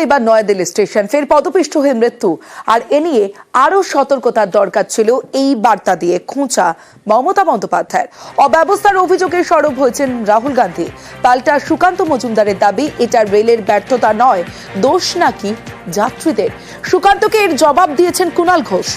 এবার নয়াদিল্লি স্টেশন, ফের পদপিষ্ট হয়ে মৃত্যু। আর এ নিয়ে আরও সতর্কতার দরকার ছিল এই বার্তা দিয়ে খোঁচা মমতা বন্দ্যোপাধ্যায়ের। অব্যবস্থার অভিযোগে সরব হয়েছেন রাহুল গান্ধী। পাল্টা সুকান্ত মজুমদারের দাবি, এটা রেলের ব্যর্থতা নয়, দোষ নাকি যাত্রীদের? সুকান্তকে এর জবাব দিয়েছেন কুণাল ঘোষ।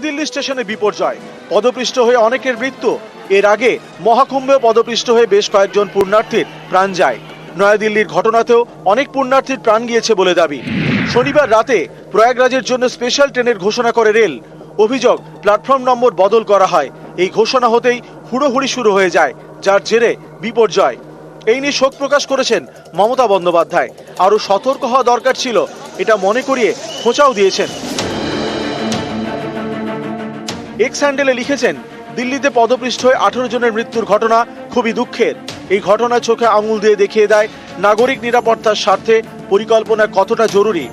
নয়াদিল্লি স্টেশনে বিপর্যয়। পদপৃষ্ট হয়ে অনেকের মৃত্যু। এর আগে মহাকুম্ভে পদপৃষ্ট হয়ে বেশ কয়েকজন পুণ্যার্থীর প্রাণ যায়। নয়াদিল্লির ঘটনাতেও অনেক পুণ্যার্থীর প্রাণ গিয়েছে বলে দাবি। শনিবার রাতে প্রয়াগরাজের জন্য স্পেশাল ট্রেনের ঘোষণা করে রেল। অভিযোগ, প্ল্যাটফর্ম নম্বর বদল করা হয়। এই ঘোষণা হতেই হুড়োহুড়ি শুরু হয়ে যায়, যার জেরে বিপর্যয়। এই নিয়ে শোক প্রকাশ করেছেন মমতা বন্দ্যোপাধ্যায়। আরও সতর্ক হওয়া দরকার ছিল, এটা মনে করিয়ে খোঁচাও দিয়েছেন। এক্স হ্যান্ডেলে লিখেছেন, দিল্লিতে পদপৃষ্ঠ হয়ে আঠারো জনের মৃত্যুর ঘটনা খুবই দুঃখের। এই ঘটনা চোখে আঙুল দিয়ে দেখিয়ে দেয় নাগরিক নিরাপত্তার স্বার্থে পরিকল্পনা কতটা জরুরি।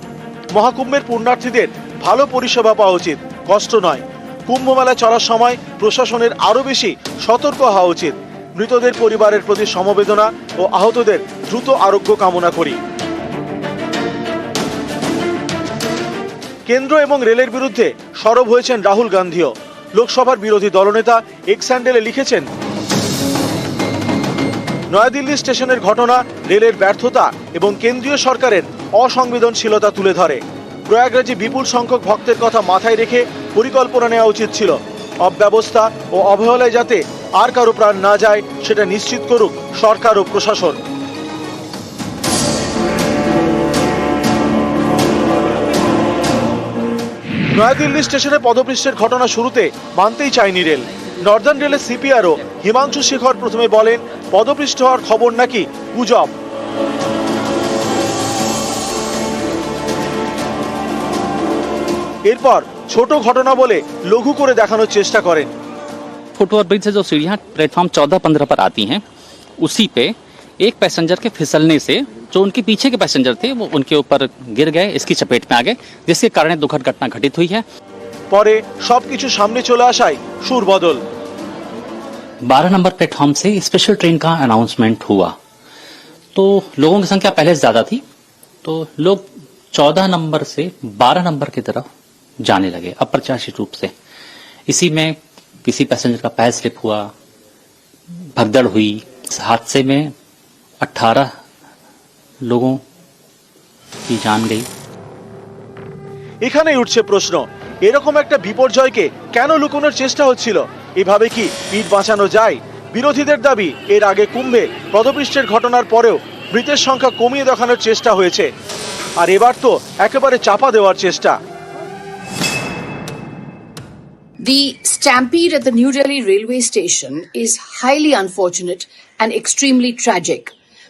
মহাকুম্ভের পুণ্যার্থীদের ভালো পরিষেবা পাওয়া উচিত, কষ্ট নয়। কুম্ভ মেলা চলার সময় প্রশাসনের আরও বেশি সতর্ক হওয়া উচিত। মৃতদের পরিবারের প্রতি সমবেদনা ও আহতদের দ্রুত আরোগ্য কামনা করি। কেন্দ্র এবং রেলের বিরুদ্ধে সরব হয়েছেন রাহুল গান্ধীও। লোকসভার বিরোধী দলনেতা এক্স হ্যান্ডেলে লিখেছেন, নয়াদিল্লি স্টেশনের ঘটনা, রেলের ব্যর্থতা এবং কেন্দ্রীয় সরকারের অসংবেদনশীলতা তুলে ধরে। প্রয়াগরাজে বিপুল সংখ্যক ভক্তের কথা মাথায় রেখে পরিকল্পনা নেওয়া উচিত ছিল। অব্যবস্থা ও অবহেলায় যাতে আর কারও প্রাণ না যায়, সেটা নিশ্চিত করুক সরকার ও প্রশাসন। নয়াদিল্লি স্টেশনে পদপৃষ্ঠের ঘটনা শুরুতে মানতেই চায়নি রেল নর্দার্ন রেলের সিপিআরও হিমাংশু শেখর প্রথমে বলেন পদপৃষ্ঠ হওয়ার খবর নাকি গুজব এরপর ছোট ঘটনা বলে লঘু করে দেখানোর চেষ্টা করেন फुटओवर ब्रिज से जो सीढ़ियाँ प्लेटफॉर्म चौदह पंद्रह पर आती हैं उसी पे एक पैसेंजर के फिसलने से जो उनके पीछे के पैसेंजर थे वो उनके ऊपर गिर गए इसकी चपेट में आ गए जिसके कारण ये दुखद घटना घटित हुई है পরে সবকিছু সামনে চলে আসায় সুর বদল बारह नंबर प्लेटफॉर्म से स्पेशल ट्रेन का अनाउंसमेंट हुआ तो लोगों की संख्या पहले से ज्यादा थी तो लोग चौदह नंबर से बारह नंबर की तरफ जाने लगे अप्रत्याशित रूप से इसी में किसी पैसेंजर का पैर स्लिप हुआ भगदड़ हुई इस हादसे में 18 लोगों की जान गई এখানেই উঠছে প্রশ্ন এরকম একটা বিপর্যয়কে কেন লুকোনোর চেষ্টা হচ্ছিল এভাবে কি পিঠ বাঁচানো যায় বিরোধীদের দাবি এর আগে কুম্ভে পদপৃষ্ঠের ঘটনার পরেও মৃতের সংখ্যা কমিয়ে দেখানোর চেষ্টা হয়েছে আর এবার তো একেবারে চাপা দেওয়ার চেষ্টা The stampede at the New Delhi railway station is highly unfortunate and extremely tragic.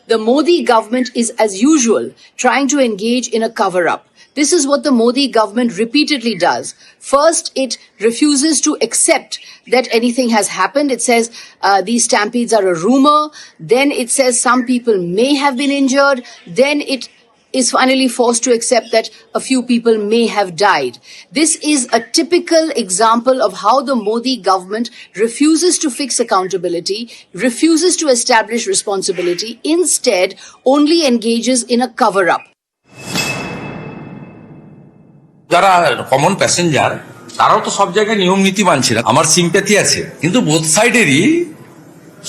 The Modi government is, as usual, trying to engage in a cover up. This is what the Modi government repeatedly does. First, it refuses to accept that anything has happened. It says uh, these stampedes are a rumor. Then it says some people may have been injured. Then it is finally forced to accept that a few people may have died. This is a typical example of how the Modi government refuses to fix accountability, refuses to establish responsibility, instead only engages in a cover up. যারা common passenger তারাও তো সব জায়গায় নিয়ম নীতি মানছে না আমার সিম্প্যাথি আছে কিন্তু বোথ সাইডেরই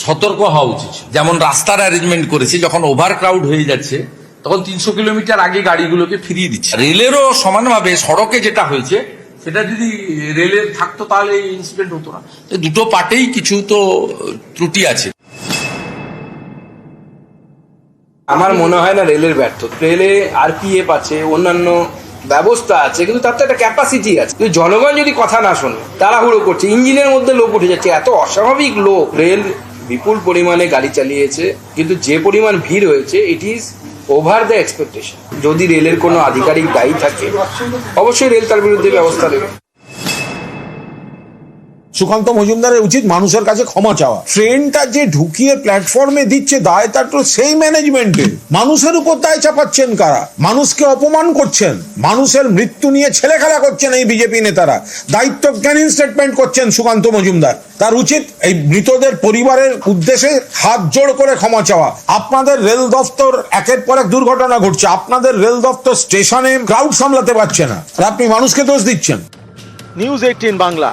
সতর্ক হওয়া উচিত যেমন রাস্তার অ্যারেঞ্জমেন্ট করেছে যখন ওভার ক্রাউড হয়ে যাচ্ছে তখন তিনশো কিলোমিটার আগে গাড়িগুলোকে ফিরিয়ে দিচ্ছে। রেলেরও সমানভাবে সড়কে যেটা হয়েছে সেটা যদি রেলের থাকতো তাহলে এই ইনসিডেন্ট হতো না। দুটো পার্টেই কিছু তো ত্রুটি আছে। আমার মনে হয় না রেলের ব্যর্থ। রেলে আরপিএফ আছে অন্যান্য ব্যবস্থা আছে কিন্তু তার তো একটা ক্যাপাসিটি আছে। কিন্তু জনগণ যদি কথা না শোনে তাড়াহুড়ো করছে ইঞ্জিনের মধ্যে লোক উঠে যাচ্ছে এত অস্বাভাবিক লোক। রেল বিপুল পরিমাণে গাড়ি চালিয়েছে কিন্তু যে পরিমাণ ভিড় হয়েছে it is over the expectation যদি রেলের কোনো আধিকারিক দায়ী থাকে, অবশ্যই রেল তার বিরুদ্ধে ব্যবস্থা নেবে। সুকান্ত মজুমদারের উচিত মানুষের কাছে ক্ষমা চাওয়া। ট্রেনটা যে ঢুকিয়ে প্ল্যাটফর্মে দিচ্ছে, দায় তার তো সেই ম্যানেজমেন্টে মানুষের উপর দায় চাপাচ্ছেন কারা? মানুষকে অপমান করছেন। মানুষের মৃত্যু নিয়ে ছেলে খেলা করছেন এই বিজেপি নেতারা। দায়িত্বজ্ঞানহীন স্টেটমেন্ট করছেন সুকান্ত মজুমদার। তার উচিত এই মৃতদের পরিবারের উদ্দেশ্যে হাত জোড় করে ক্ষমা চাওয়া। আপনাদের রেল দফতর একের পর এক দুর্ঘটনা ঘটছে। আপনাদের রেল দফতর স্টেশনে ক্রাউড সামলাতে পারছে না। আর আপনি মানুষকে দোষ দিচ্ছেন। News eighteen Bangla.